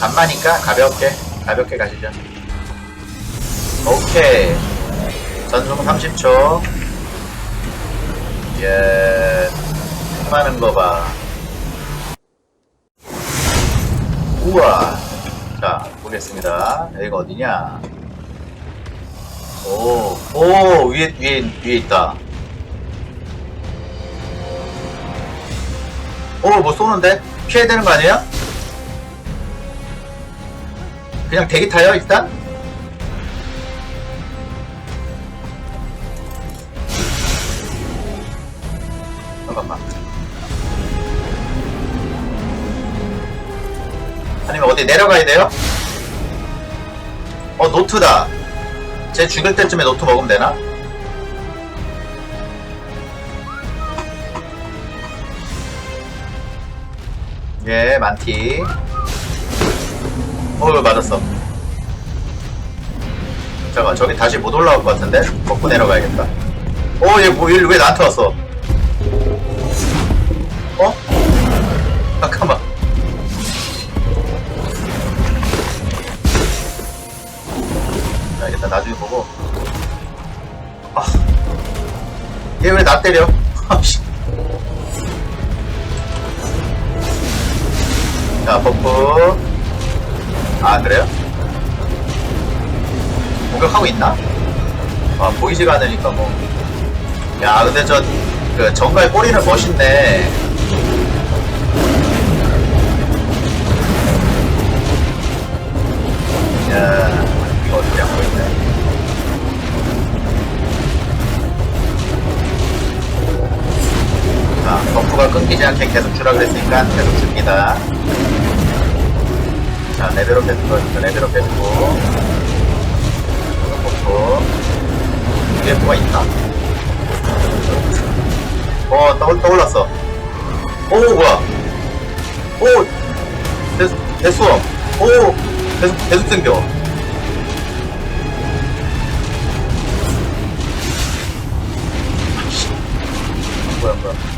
간마니까 가볍게 가볍게 가시죠. 오케이. 전송 30초. 예 많은 거봐. 우와. 자 보겠습니다. 여기가 어디냐? 오, 오, 위에, 위에, 위에 있다. 오, 뭐 쏘는데? 피해야 되는 거 아니에요? 그냥 대기 타요, 일단? 잠깐만. 아니면 어디 내려가야 돼요? 어, 노트다. 쟤 죽을 때쯤에 노트 먹으면 되나? 예, 만티. 어, 맞았어. 잠깐, 저기 다시 못 올라올 것 같은데? 먹고 내려가야겠다. 어, 얘, 뭐, 얘왜 나한테 왔어? 어? 잠깐만. 알겠다, 나중에 보고. 아. 얘 왜 나 때려? 아, 그래요? 공격하고 있나? 아, 보이지가 않으니까 뭐. 야, 근데 저, 그, 정갈 꼬리는 멋있네. 야, 이거 어떻게 안 보이네. 자, 버프가 끊기지 않게 계속 주라 그랬으니까 계속 줍니다. 자, 레벨업 해주고, 레벨업 해주고. 버프. 위에 뭐가 있나? 어, 떠올, 떠올랐어. 오, 뭐야. 오! 대수, 대수. 오! 계속, 계속 생겨. 뭐야, 뭐야.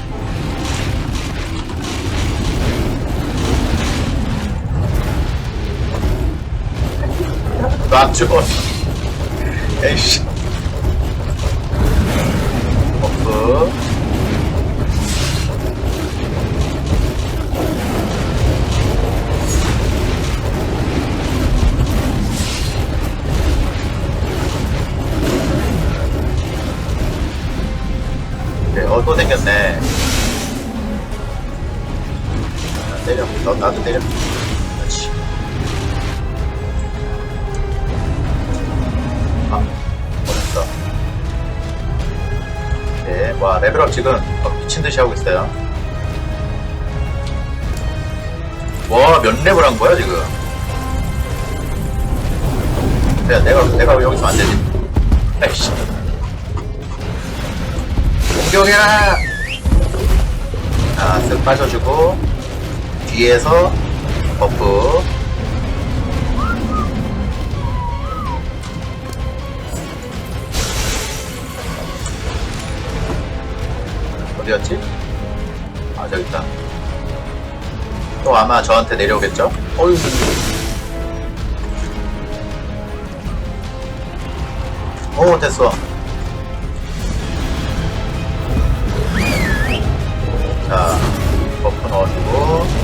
놔줘. 에이씨. 버프. 네, 어, 또 생겼네. 자, 때려. 너, 나도 때려. 레벨업 지금 어, 미친듯이 하고 있어요. 와, 몇 레벨 한 거야, 지금? 야, 내가, 내가 왜 여기서 안 되지? 아이씨. 공격해라! 자, 쓱 빠져주고, 뒤에서 버프. 어디였지? 아, 저기 있다. 또 아마 저한테 내려오겠죠? 어휴. 오, 됐어. 자, 버프 넣어주고.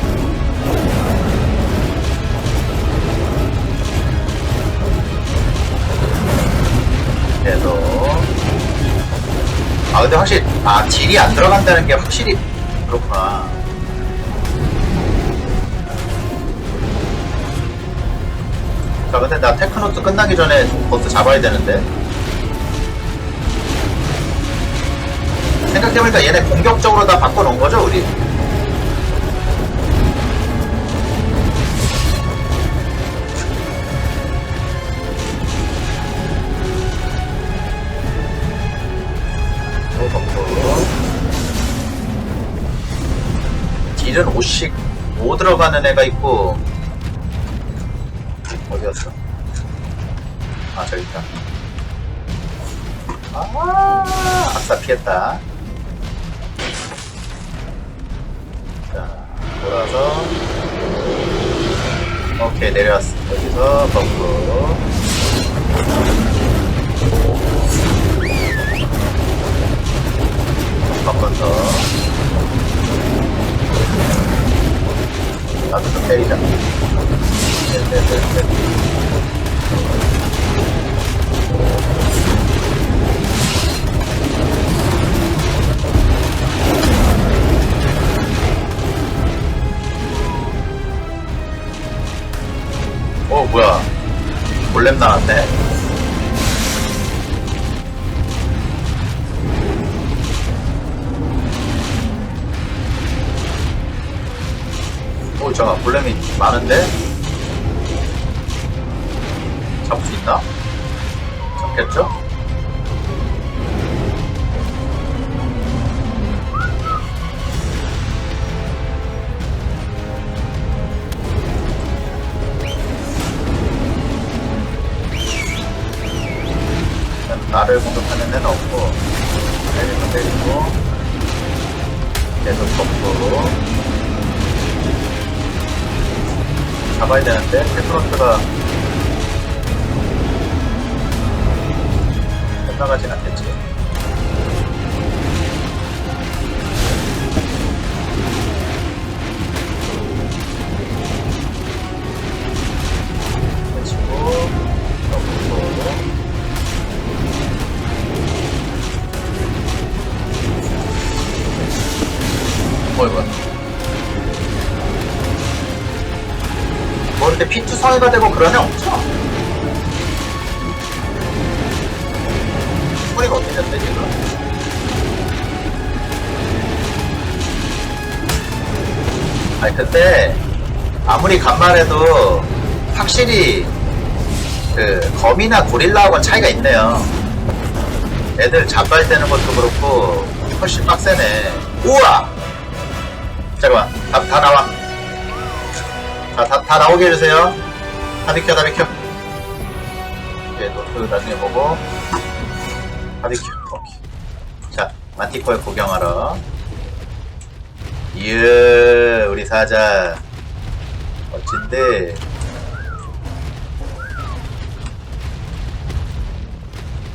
아, 근데 확실히, 아, 딜이 안 들어간다는 게 확실히 그렇구나. 자, 근데 나 테크노트 끝나기 전에 버스 잡아야 되는데. 생각해보니까 얘네 공격적으로 다 바꿔놓은 거죠, 우리? 또 버프. 딜은 5씩 5 들어가는 애가 있고 어디였어? 아 저기 있다 아 아싸 피했다 자 돌아서 오케이 내려왔어 여기서 버프 더 나도 좀 때리자. 네네네네. 어 뭐야. 몰렘 나왔네 오 잠깐 볼렘이 많은데 잡을 수 있나? 잡겠죠? 나를 공격하는 애는 없고 때리고 때리고 계속 버프 잡아야 되는데 테크노트가 끝나가진 않겠지 뭐 이렇게 피투성이가 되고 애 없죠? 소리가 어떻게 됐대 지금? 아니 근데 아무리 간만해도 확실히 그 거미나 고릴라하고는 차이가 있네요 애들 잡발되는 것도 그렇고 훨씬 빡세네 우와 잠깐만 다, 다 나와 자, 다, 다 나오게 해주세요. 다 비켜, 다 비켜. 예, 노트 나중에 보고. 다 비켜. 오케이. 자, 만티코에 구경하러. 이으, 우리 사자. 멋진데.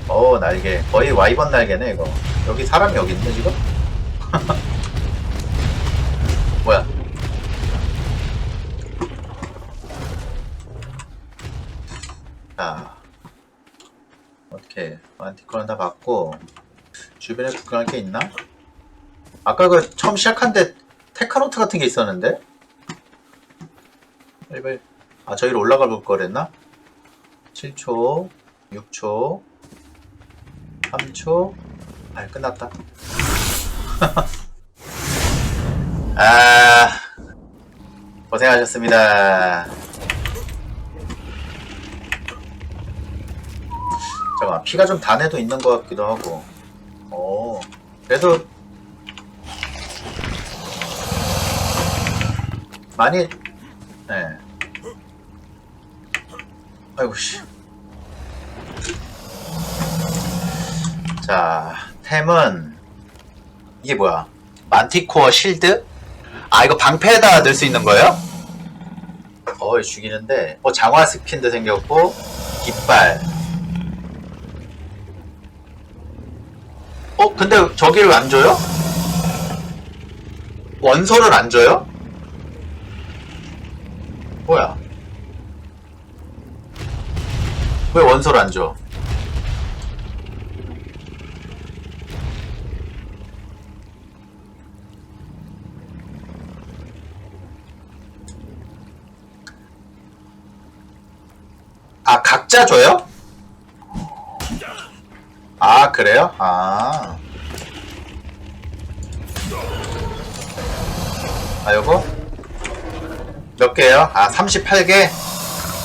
오, 날개. 거의 와이번 날개네, 이거. 여기 사람이 여기 있네, 지금? 뭐야? 자, 어떻게 안티커는 다 받고 주변에 구경할 게 있나? 아까 그 처음 시작한 데 테카노트 같은 게 있었는데? 아 저기로 올라가 볼 거랬나? 7초, 6초, 3초. 아 끝났다. 아 고생하셨습니다. 잠깐 피가 좀 단해도 있는 것 같기도 하고. 오 그래도 많이 네. 아이고 씨자 템은 이게 뭐야? 만티코어 실드? 아 이거 방패에다 넣을 수 있는 거예요? 어 죽이는데. 어 장화 스킨도 생겼고 깃발 어, 근데 저기를 안 줘요? 원소를 안 줘요? 뭐야? 왜 원소를 안 줘? 아, 각자 줘요? 아, 그래요? 아. 아, 요거? 몇 개요? 아, 38개?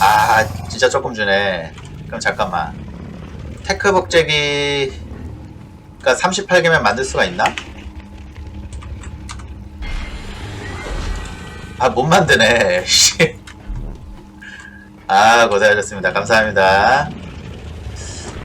아, 진짜 조금 주네. 그럼 잠깐만. 테크 복제기가 38개면 만들 수가 있나? 아, 못 만드네. 씨. 아, 고생하셨습니다. 감사합니다.